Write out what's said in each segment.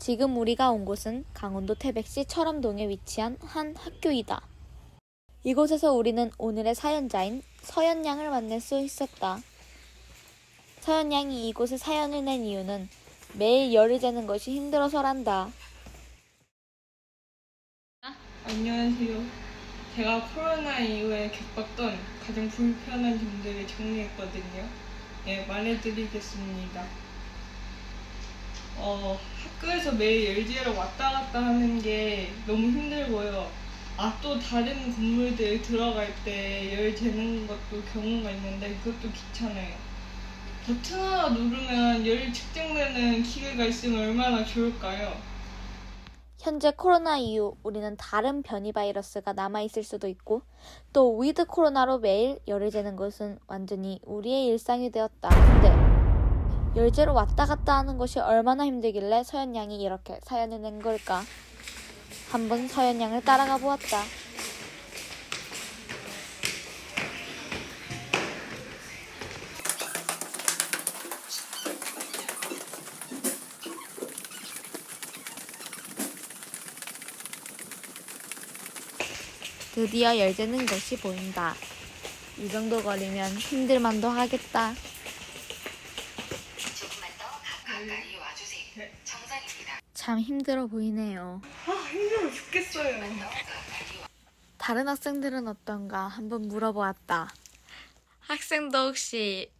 지금 우리가 온 곳은 강원도 태백시 철암동에 위치한 한 학교이다. 이곳에서 우리는 오늘의 사연자인 서연 양을 만날 수 있었다. 서연 양이 이곳에 사연을 낸 이유는 매일 열을 재는 것이 힘들어서란다. 안녕하세요. 제가 코로나 이후에 겪었던 가장 불편한 점들을 정리했거든요. 네, 말해드리겠습니다. 어, 학교에서 매일 열지로 왔다 갔다 하는 게 너무 힘들고요. 아, 또 다른 건물들 들어갈 때 열 재는 것도 경우가 있는데 그것도 귀찮아요. 버튼 하나 누르면 열 측정되는 기계가 있으면 얼마나 좋을까요? 현재 코로나 이후 우리는 다른 변이 바이러스가 남아있을 수도 있고 또 위드 코로나로 매일 열을 재는 것은 완전히 우리의 일상이 되었다. 근데 열재로 왔다 갔다 하는 것이 얼마나 힘들길래 서연 양이 이렇게 사연을 낸 걸까? 한번 서연 양을 따라가 보았다. 드디어 열재는 것이 보인다. 이 정도 거리면 힘들만도 하겠다. 가까이 와주세요. 네. 정상입니다. 참 힘들어 보이네요. 아, 힘들어 죽겠어요. 다른 학생들은 어떤가 한번 물어보았다. 학생도 혹시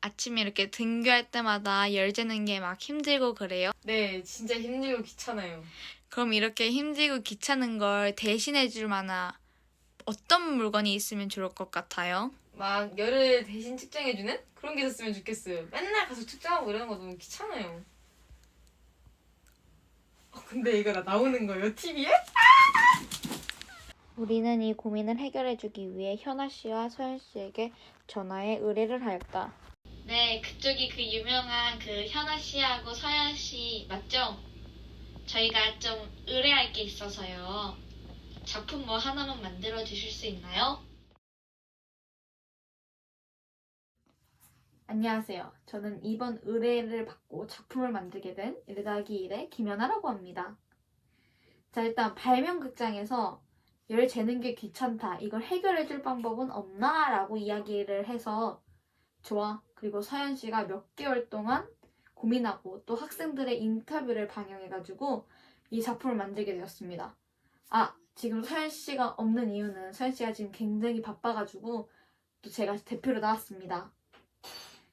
아침에 이렇게 등교할 때마다 열 재는 게 막 힘들고 그래요? 네, 진짜 힘들고 귀찮아요. 그럼 이렇게 힘들고 귀찮은 걸 대신해 줄 만한 어떤 물건이 있으면 좋을 것 같아요? 막 열을 대신 측정해주는 그런 게 있었으면 좋겠어요. 맨날 가서 측정하고 이러는 거 너무 귀찮아요. 어, 근데 이거 나 나오는 거예요, TV에? 우리는 이 고민을 해결해 주기 위해 현아 씨와 서연 씨에게 전화해 의뢰를 하였다. 네, 그쪽이 그 유명한 그 현아 씨하고 서연 씨 맞죠? 저희가 좀 의뢰할 게 있어서요. 작품 뭐 하나만 만들어 주실 수 있나요? 안녕하세요. 저는 이번 의뢰를 받고 작품을 만들게 된1 더하기 1의 김연아라고 합니다. 자, 일단 발명극장에서 열 재는 게 귀찮다. 이걸 해결해 줄 방법은 없나? 라고 이야기를 해서 좋아. 그리고 서현 씨가 몇 개월 동안 고민하고 또 학생들의 인터뷰를 방영해가지고 이 작품을 만들게 되었습니다. 아, 지금 서현 씨가 없는 이유는 서현 씨가 지금 굉장히 바빠가지고 또 제가 대표로 나왔습니다.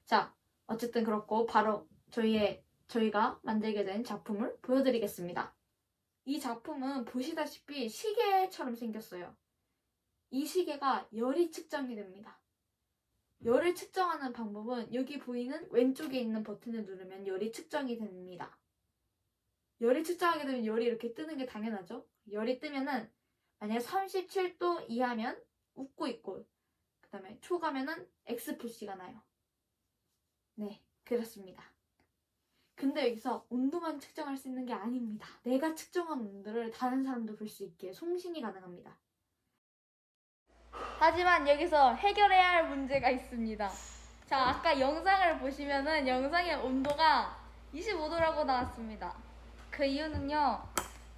자, 어쨌든 그렇고 바로 저희의 저희가 만들게 된 작품을 보여드리겠습니다. 이 작품은 보시다시피 시계처럼 생겼어요. 이 시계가 열이 측정이 됩니다. 열을 측정하는 방법은 여기 보이는 왼쪽에 있는 버튼을 누르면 열이 측정이 됩니다. 열이 측정하게 되면 열이 이렇게 뜨는 게 당연하죠. 열이 뜨면은 만약에 37도 이하면 웃고 있고 그 다음에 초가면은 X표시가 나요. 네, 그렇습니다. 근데 여기서 온도만 측정할 수 있는 게 아닙니다. 내가 측정한 온도를 다른 사람도 볼 수 있게 송신이 가능합니다. 하지만 여기서 해결해야 할 문제가 있습니다. 자, 아까 영상을 보시면은 영상의 온도가 25도라고 나왔습니다. 그 이유는요,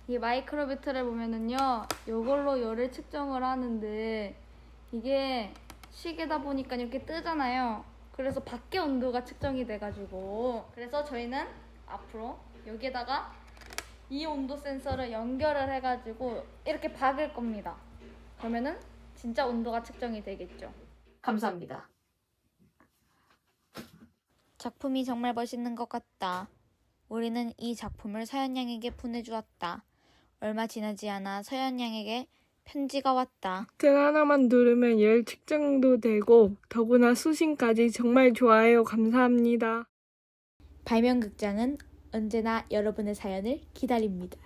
이 마이크로 비트를 보면은요, 이걸로 열을 측정을 하는데, 이게 시계다 보니까 이렇게 뜨잖아요. 그래서 밖에 온도가 측정이 돼가지고, 그래서 저희는 앞으로 여기에다가 이 온도 센서를 연결을 해가지고 이렇게 박을 겁니다. 그러면은 진짜 온도가 측정이 되겠죠. 감사합니다. 작품이 정말 멋있는 것 같다. 우리는 이 작품을 서연 양에게 보내주었다. 얼마 지나지 않아 서연 양에게 편지가 왔다. 버튼 하나만 누르면 열 측정도 되고 더구나 수신까지 정말 좋아요. 감사합니다. 발명극장은 언제나 여러분의 사연을 기다립니다.